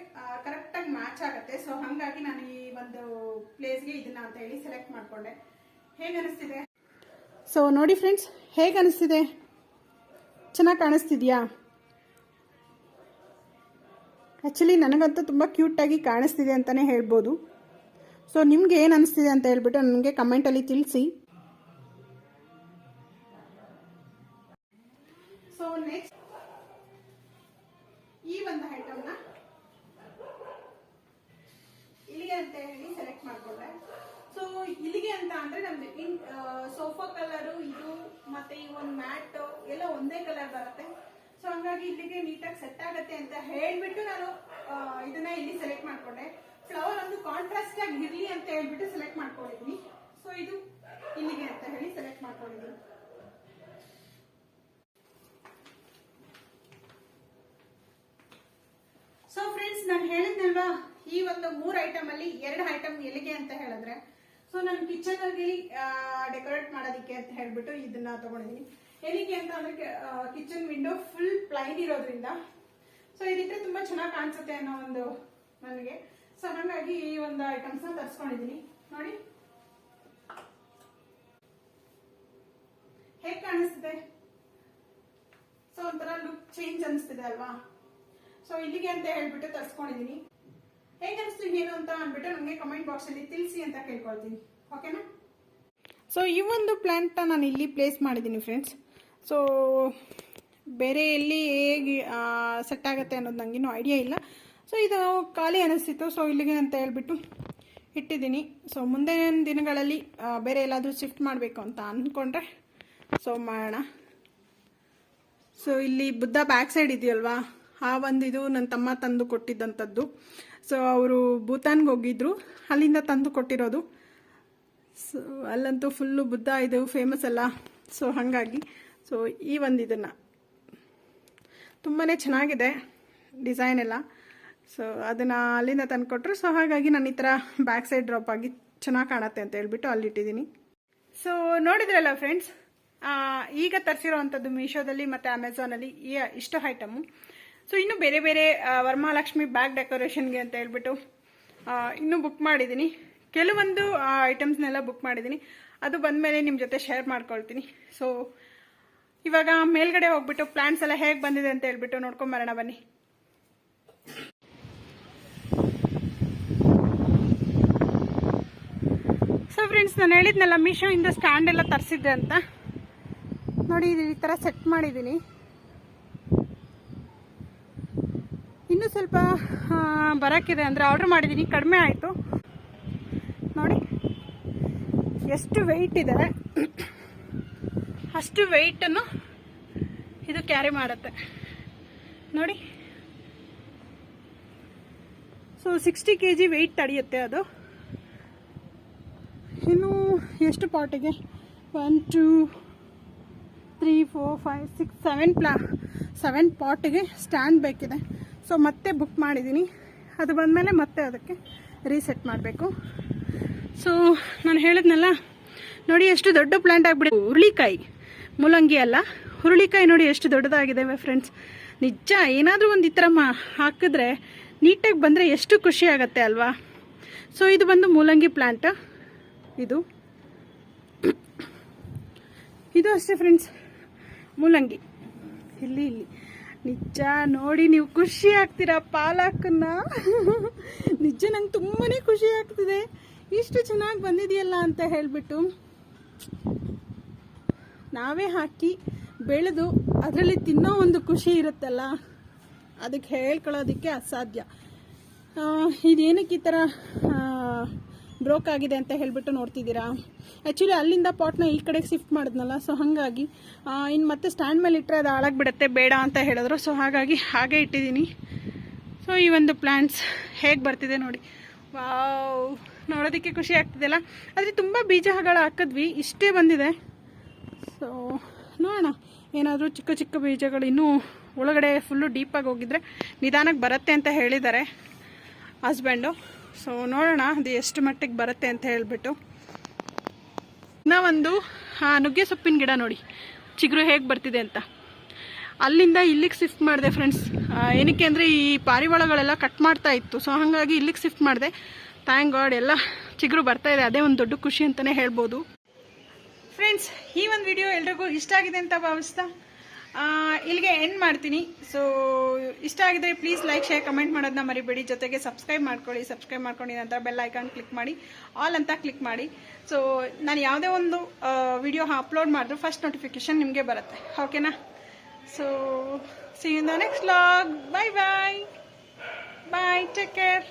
ಕರೆಕ್ಟಾಗಿ ಮ್ಯಾಚ್ ಆಗುತ್ತೆ. ಸೊ ಹಾಗಾಗಿ ನಾನು ಈ ಒಂದು ಪ್ಲೇಸ್ಗೆ ಇದನ್ನ ಅಂತ ಹೇಳಿ ಸೆಲೆಕ್ಟ್ ಮಾಡಿಕೊಂಡೆ. ಹೇಗೆ ಅನಿಸ್ತಿದೆ? ಸೊ ನೋಡಿ ಫ್ರೆಂಡ್ಸ್ ಹೇಗೆ ಅನಿಸ್ತಿದೆ? ಚೆನ್ನಾಗಿ ಕಾಣಿಸ್ತಿದ್ಯಾ? ಆ್ಯಕ್ಚುಲಿ ನನಗಂತೂ ತುಂಬ ಕ್ಯೂಟಾಗಿ ಕಾಣಿಸ್ತಿದೆ ಅಂತಲೇ ಹೇಳ್ಬೋದು. ಸೊ ನಿಮ್ಗೆ ಏನು ಅನಿಸ್ತಿದೆ ಅಂತ ಹೇಳ್ಬಿಟ್ಟು ನನಗೆ ಕಮೆಂಟಲ್ಲಿ ತಿಳಿಸಿ. ಸೊ ನೆಕ್ಸ್ಟ್ ಈ ಒಂದು ಐಟಮ್ನ ಇಲ್ಲಿಗೆ ಅಂತ ಹೇಳಿ ಸೆಲೆಕ್ಟ್ ಮಾಡ್ಕೊಂಡೆ. ಸೊ ಇಲ್ಲಿಗೆ ಅಂತ ಅಂದ್ರೆ ನಮ್ದು ಸೋಫಾ ಕಲರು ಇದು, ಮತ್ತೆ ಈ ಒಂದು ಮ್ಯಾಟ್ ಎಲ್ಲ ಒಂದೇ ಕಲರ್ ಬರುತ್ತೆ. ಸೊ ಹಂಗಾಗಿ ಇಲ್ಲಿಗೆ ನೀಟಾಗಿ ಸೆಟ್ ಆಗತ್ತೆ ಅಂತ ಹೇಳ್ಬಿಟ್ಟು ನಾನು ಇದನ್ನ ಇಲ್ಲಿ ಸೆಲೆಕ್ಟ್ ಮಾಡ್ಕೊಂಡೆ. ಫ್ಲವರ್ ಒಂದು ಕಾಂಟ್ರಾಸ್ಟ್ ಆಗಿ ಇರ್ಲಿ ಅಂತ ಹೇಳ್ಬಿಟ್ಟು ಸೆಲೆಕ್ಟ್ ಮಾಡ್ಕೊಂಡಿದ್ದೀನಿ ಸೊ ಇದು ಇಲ್ಲಿಗೆ ಅಂತ ಹೇಳಿ ಸೆಲೆಕ್ಟ್ ಮಾಡ್ಕೊಂಡಿದ್ದೀನಿ ಸೊ ಫ್ರೆಂಡ್ಸ್ ನಾನು ಹೇಳಿದ್ನಲ್ವಾ, ಈ ಒಂದು ಮೂರು ಐಟಮ್ ಅಲ್ಲಿ ಎರಡು ಐಟಮ್ ಎಲ್ಲಿಗೆ ಅಂತ ಹೇಳಿದ್ರೆ. ಸೊ ನಾನು ಕಿಚನ್ ಅಲ್ಲಿ ಡೆಕೋರೇಟ್ ಮಾಡೋದಿಕ್ಕೆ ಅಂತ ಹೇಳ್ಬಿಟ್ಟು ಇದನ್ನ ತಗೊಂಡಿದ್ದೀನಿ. ಎಲ್ಲಿಗೆ ಅಂತ ಅಂದ್ರೆ ಕಿಚನ್ ವಿಂಡೋ ಫುಲ್ ಪ್ಲೈನ್ ಇರೋದ್ರಿಂದ. ಸೊ ಇದಿದ್ರೆ ತುಂಬಾ ಚೆನ್ನಾಗಿ ಕಾಣಿಸುತ್ತೆ ಅನ್ನೋ ಒಂದು ನನಗೆ. ಸೊ ಹಾಗಾಗಿ ಈ ಒಂದು ಐಟಮ್ಸ್ನ ನೋಡಿ. ಹೇಗ್ ಕಾಣಿಸ್ತಿದೆ? ಸೊ ಒಂಥರ ಲುಕ್ ಚೇಂಜ್ ಅನಿಸ್ತಿದೆ ಅಲ್ವಾ? ಸೊ ಇಲ್ಲಿಗೆ ಅಂತ ಹೇಳ್ಬಿಟ್ಟು ತರಿಸ್ಕೊಂಡಿದ್ದೀನಿ ಹೇಗೆ ಅನಿಸ್ತು ಏನು ಅಂತ ಅಂದ್ಬಿಟ್ಟು ನನಗೆ ಕಮೆಂಟ್ ಬಾಕ್ಸಲ್ಲಿ ತಿಳಿಸಿ ಅಂತ ಕೇಳ್ಕೊಳ್ತೀನಿ. ಓಕೆನಾ ಸೊ ಈ ಒಂದು ಪ್ಲಾಂಟ್ ನಾನು ಇಲ್ಲಿ ಪ್ಲೇಸ್ ಮಾಡಿದ್ದೀನಿ ಫ್ರೆಂಡ್ಸ್ ಸೊ ಬೇರೆ ಎಲ್ಲಿ ಹೇಗೆ ಸೆಟ್ ಆಗುತ್ತೆ ಅನ್ನೋದು ನನಗಿನ್ನೂ ಐಡಿಯಾ ಇಲ್ಲ. ಸೊ ಇದು ಖಾಲಿ ಅನಿಸ್ತಿತ್ತು. ಸೊ ಇಲ್ಲಿಗೆ ಅಂತ ಹೇಳ್ಬಿಟ್ಟು ಇಟ್ಟಿದ್ದೀನಿ. ಸೊ ಮುಂದಿನ ದಿನಗಳಲ್ಲಿ ಬೇರೆ ಎಲ್ಲಾದರೂ ಶಿಫ್ಟ್ ಮಾಡಬೇಕು ಅಂತ ಅಂದ್ಕೊಂಡ್ರೆ ಸೊ ಮಾಡೋಣ. ಸೊ ಇಲ್ಲಿ ಬುದ್ಧ ಬ್ಯಾಕ್ ಸೈಡ್ ಇದೆಯಲ್ವಾ? ಆ ಒಂದು ಇದು ನನ್ನ ತಮ್ಮ ತಂದು ಕೊಟ್ಟಿದ್ದಂಥದ್ದು. ಸೊ ಅವರು ಭೂತಾನ್ಗೆ ಹೋಗಿದ್ರು. ಅಲ್ಲಿಂದ ತಂದು ಕೊಟ್ಟಿರೋದು. ಸೊ ಅಲ್ಲಂತೂ ಫುಲ್ಲು ಬುದ್ಧ ಇದು ಫೇಮಸ್ ಅಲ್ಲ. ಸೊ ಹಾಗಾಗಿ ಸೊ ಈ ಒಂದು ಇದನ್ನು ತುಂಬಾ ಚೆನ್ನಾಗಿದೆ ಡಿಸೈನ್ ಎಲ್ಲ. ಸೊ ಅದನ್ನು ಅಲ್ಲಿಂದ ತಂದುಕೊಟ್ರು. ಸೊ ಹಾಗಾಗಿ ನಾನು ಈ ಥರ ಬ್ಯಾಕ್ ಸೈಡ್ ಡ್ರಾಪ್ ಆಗಿ ಚೆನ್ನಾಗಿ ಕಾಣುತ್ತೆ ಅಂತ ಹೇಳ್ಬಿಟ್ಟು ಅಲ್ಲಿಟ್ಟಿದ್ದೀನಿ ಸೊ ನೋಡಿದ್ರಲ್ಲ ಫ್ರೆಂಡ್ಸ್ ಈಗ ತರಿಸಿರೋ ಅಂಥದ್ದು ಮೀಶೋದಲ್ಲಿ ಮತ್ತು ಅಮೆಝಾನಲ್ಲಿ ಈ ಇಷ್ಟು ಐಟಮು ಸೊ ಇನ್ನು ಬೇರೆ ಬೇರೆ ವರ್ಮಹಾಲಕ್ಷ್ಮಿ ಬ್ಯಾಗ್ ಡೆಕೋರೇಷನ್ಗೆ ಅಂತ ಹೇಳ್ಬಿಟ್ಟು ಇನ್ನೂ ಬುಕ್ ಮಾಡಿದ್ದೀನಿ ಕೆಲವೊಂದು ಐಟಮ್ಸ್ನೆಲ್ಲ ಬುಕ್ ಮಾಡಿದ್ದೀನಿ ಅದು ಬಂದಮೇಲೆ ನಿಮ್ಮ ಜೊತೆ ಶೇರ್ ಮಾಡ್ಕೊಳ್ತೀನಿ. ಸೊ ಇವಾಗ ಮೇಲ್ಗಡೆ ಹೋಗ್ಬಿಟ್ಟು ಪ್ಲಾಂಟ್ಸ್ ಎಲ್ಲ ಹೇಗೆ ಬಂದಿದೆ ಅಂತ ಹೇಳ್ಬಿಟ್ಟು ನೋಡ್ಕೊಂಬರೋಣ ಬನ್ನಿ. ಸೊ ಫ್ರೆಂಡ್ಸ್ ನಾನು ಹೇಳಿದ್ನಲ್ಲ ಮೀಶೋಯಿಂದ ಸ್ಟ್ಯಾಂಡ್ ಎಲ್ಲ ತರಿಸಿದ್ದೆ ಅಂತ. ನೋಡಿ, ಇದು ಈ ಥರ ಸೆಟ್ ಮಾಡಿದ್ದೀನಿ. ಇನ್ನೂ ಸ್ವಲ್ಪ ಬರೋಕ್ಕಿದೆ ಅಂದರೆ ಆರ್ಡ್ರ್ ಮಾಡಿದ್ದೀನಿ ಕಡಿಮೆ ಆಯಿತು. ನೋಡಿ, ಎಷ್ಟು ವೆಯ್ಟ್ ಇದೆ. ಅಷ್ಟು ವೆಯ್ಟನ್ನು ಇದು ಕ್ಯಾರಿ ಮಾಡುತ್ತೆ. ನೋಡಿ. So sixty K G weight ತಡೆಯುತ್ತೆ ಅದು. ಇನ್ನು ಎಷ್ಟು ಪಾಟಿಗೆ one two three four five six seven ಪ್ಲಾ seven ಪಾಟಿಗೆ ಸ್ಟ್ಯಾಂಡ್ ಬೇಕಿದೆ. ಸೊ ಮತ್ತೆ ಬುಕ್ ಮಾಡಿದ್ದೀನಿ ಅದು ಬಂದಮೇಲೆ ಮತ್ತೆ ಅದಕ್ಕೆ ರೀಸೆಟ್ ಮಾಡಬೇಕು. ಸೊ ನಾನು ಹೇಳಿದ್ನಲ್ಲ, ನೋಡಿ ಎಷ್ಟು ದೊಡ್ಡ ಪ್ಲ್ಯಾಂಟ್ ಆಗಿಬಿಡಿ ಹುರುಳಿಕಾಯಿ ಮೂಲಂಗಿ ಅಲ್ಲ. ಹುರುಳಿಕಾಯಿ ನೋಡಿ ಎಷ್ಟು ದೊಡ್ಡದಾಗಿದ್ದಾವೆ ಫ್ರೆಂಡ್ಸ್. ನಿಜ, ಏನಾದರೂ ಒಂದು ಈ ಥರ ಮಾ ಹಾಕಿದ್ರೆ ನೀಟಾಗಿ ಬಂದರೆ ಎಷ್ಟು ಖುಷಿ ಆಗುತ್ತೆ ಅಲ್ವಾ? ಸೊ ಇದು ಬಂದು ಮೂಲಂಗಿ ಪ್ಲ್ಯಾಂಟ್ ಇದು. ಇದು ಅಷ್ಟೇ ಫ್ರೆಂಡ್ಸ್. ಮೂಲಂಗಿ. ಇಲ್ಲಿ ಇಲ್ಲಿ. ನಿಜ, ನೋಡಿ ನೀವು ಖುಷಿ ಆಗ್ತೀರಾ ಪಾಲಕನ್ನ? ನಿಜ, ನಂಗೆ ತುಂಬಾ ಖುಷಿ ಆಗ್ತಿದೆ. ಇಷ್ಟು ಚೆನ್ನಾಗಿ ಬಂದಿದೆಯಲ್ಲ ಅಂತ ಹೇಳಿಬಿಟ್ಟು. ನಾವೇ ಹಾಕಿ ಬೆಳೆದು ಅದರಲ್ಲಿ ತಿನ್ನೋ ಒಂದು ಖುಷಿ ಇರುತ್ತಲ್ಲ? ಅದಕ್ಕೆ ಹೇಳ್ಕೊಳ್ಳೋದಕ್ಕೆ ಅಸಾಧ್ಯ. ಇದೇನಕ್ಕೆ ಈ ಥರ ಬ್ರೋಕ್ ಆಗಿದೆ ಅಂತ ಹೇಳ್ಬಿಟ್ಟು ನೋಡ್ತಿದ್ದೀರಾ? ಆ್ಯಕ್ಚುಲಿ ಅಲ್ಲಿಂದ ಪಾಟ್ನ ಈ ಕಡೆಗೆ ಶಿಫ್ಟ್ ಮಾಡಿದ್ನಲ್ಲ ಸೊ ಹಾಗಾಗಿ ಇನ್ನು ಮತ್ತೆ ಸ್ಟ್ಯಾಂಡ್ ಮೇಲೆ ಇಟ್ಟರೆ ಅದು ಹಾಳಾಗ್ಬಿಡುತ್ತೆ, ಬೇಡ ಅಂತ ಹೇಳಿದ್ರು. ಸೊ ಹಾಗಾಗಿ ಹಾಗೆ ಇಟ್ಟಿದ್ದೀನಿ. ಸೊ ಈ ಒಂದು ಪ್ಲ್ಯಾಂಟ್ಸ್ ಹೇಗೆ ಬರ್ತಿದೆ ನೋಡಿ. ವಾವ್ ನೋಡೋದಕ್ಕೆ ಖುಷಿ ಆಗ್ತಿದೆಯಲ್ಲ? ಆದರೆ ತುಂಬ ಬೀಜಗಳು ಹಾಕಿದ್ವಿ, ಇಷ್ಟೇ ಬಂದಿದೆ. ಸೊ ನೋಡೋಣ. ಏನಾದರೂ ಚಿಕ್ಕ ಚಿಕ್ಕ ಬೀಜಗಳು ಇನ್ನೂ ಒಳಗಡೆ ಫುಲ್ಲು ಡೀಪಾಗಿ ಹೋಗಿದ್ರೆ ನಿಧಾನಕ್ಕೆ ಬರುತ್ತೆ ಅಂತ ಹೇಳಿದ್ದಾರೆ ಹಸ್ಬೆಂಡು ಸೊ ನೋಡೋಣ ಅದು ಎಷ್ಟು ಮಟ್ಟಿಗೆ ಬರುತ್ತೆ ಅಂತ ಹೇಳಿಬಿಟ್ಟು. ಇನ್ನೂ ಒಂದು ನುಗ್ಗೆ ಸೊಪ್ಪಿನ ಗಿಡ ನೋಡಿ. ಚಿಗುರು ಹೇಗೆ ಬರ್ತಿದೆ ಅಂತ. ಅಲ್ಲಿಂದ ಇಲ್ಲಿಗೆ ಶಿಫ್ಟ್ ಮಾಡಿದೆ ಫ್ರೆಂಡ್ಸ್ ಏನಕ್ಕೆ ಅಂದರೆ ಈ ಪಾರಿವಾಳಗಳೆಲ್ಲ ಕಟ್ ಮಾಡ್ತಾ ಇತ್ತು. ಸೊ ಹಾಗಾಗಿ ಇಲ್ಲಿಗೆ ಶಿಫ್ಟ್ ಮಾಡಿದೆ. ಥ್ಯಾಂಕ್ ಗಾಡ್ ಎಲ್ಲ ಚಿಗುರು ಬರ್ತಾ ಇದೆ. ಅದೇ ಒಂದು ದೊಡ್ಡ ಖುಷಿ ಅಂತಲೇ ಹೇಳ್ಬೋದು. ಫ್ರೆಂಡ್ಸ್ ಈ ಒಂದು ವಿಡಿಯೋ ಎಲ್ರಿಗೂ ಇಷ್ಟ ಆಗಿದೆ ಅಂತ ಭಾವಿಸ್ತಾ ಇಲ್ಲಿಗೆ ಎಂಡ್ ಮಾಡ್ತೀನಿ. ಸೊ ಇಷ್ಟ ಆಗಿದ್ರೆ ಪ್ಲೀಸ್ ಲೈಕ್ ಶೇರ್ ಕಮೆಂಟ್ ಮಾಡೋದನ್ನ ಮರಿಬೇಡಿ. ಜೊತೆಗೆ ಸಬ್ಸ್ಕ್ರೈಬ್ ಮಾಡ್ಕೊಳ್ಳಿ ಸಬ್ಸ್ಕ್ರೈಬ್ ಮಾಡ್ಕೊಂಡು ನಂತರ ಬೆಲ್ ಐಕಾನ್ ಕ್ಲಿಕ್ ಮಾಡಿ ಆಲ್ ಅಂತ ಕ್ಲಿಕ್ ಮಾಡಿ. ಸೊ ನಾನು ಯಾವುದೇ ಒಂದು ವಿಡಿಯೋ ಅಪ್ಲೋಡ್ ಮಾಡಿದ್ರು ಫಸ್ಟ್ ನೋಟಿಫಿಕೇಶನ್ ನಿಮಗೆ ಬರುತ್ತೆ. ಓಕೆನಾ so see in the next vlog bye bye bye take care